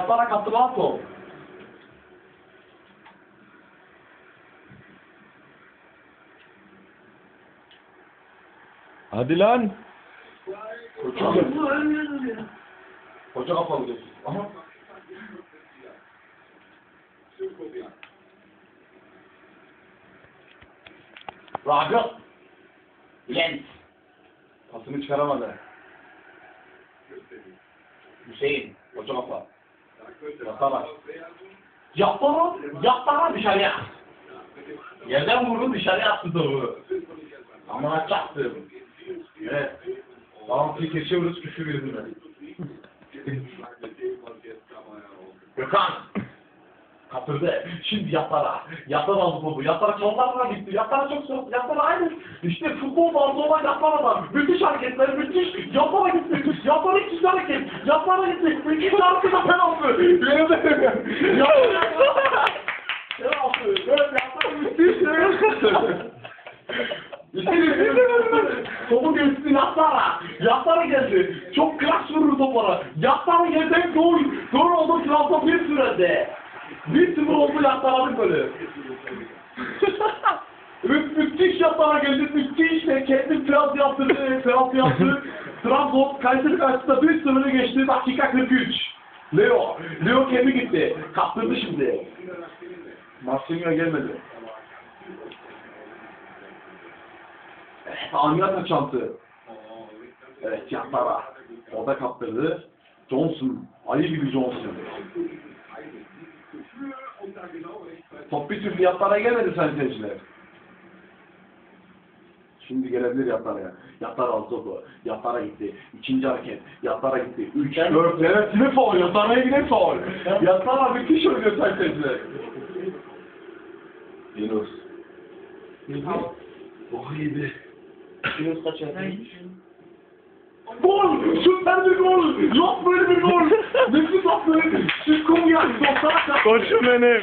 Yatarak hatırlat ol. Hadi lan. Koça kapalı diyorsun. Aha. Ragıp. Lens. Pasını çıkaramadı. Hüseyin. Koça kafa. Yatarak. Yaptara, yaptara dışarıya. Yerden vurdu dışarıya attı topu. Ama çaktım. Evet. Tamam ki geçiyoruz küfür yüzünden. Gökhan. Kaptırdı. Şimdi yatlara. Yatlar aldı topu. Yatlara çallarla gitti. Yatlara çok zor. Yatlara aynı. İşte futbol bazı olan yatlara da. Müthiş hareketler. Müthiş. Yatlara gitti. Yatlara ikinci hareket. Yatlara gitti. İkinci harekete penaltı. Yemin ederim. Yatlara. Penaltı. Evet yatlara müthiş. Topu geçti Yattara. Yattara geldi. Çok klas vurur toplara. Yattara geldi. Gol. Gol oldu Trabzon bir sürede. Bir sıfır oldu Yattara'nın golü. Mü müthiş Yattara geldi. Müthiş ve kendi Trabzon yaptırdı. Trabzon yaptı. Trabzon Kayseri karşısında bir sıfırı geçti. Dakika 43. Leo. Leo kendi gitti. Kaptırdı şimdi. Marcelino gelmedi. Evet, Amiyata çantı. Evet, Yatara. O da kaptırdı. Johnson. Ayı gibi Johnson. Top bir türlü Yatara gelmedi sayın seyirciler. Şimdi gelebilir Yatara'ya. Yatara aldı topu. Yatara gitti. İkinci hareket. Yatara gitti. Üç, dört. Evet, yine faul. Yatara'ya yine faul. Yatara müthiş oynuyor sayın seyirciler. Yunus. Oh iyiydi. Yunus kaç? Gol! Süper bir gol! Yok böyle bir gol! Nefis attı! Siz kum geldi. Koçum benim.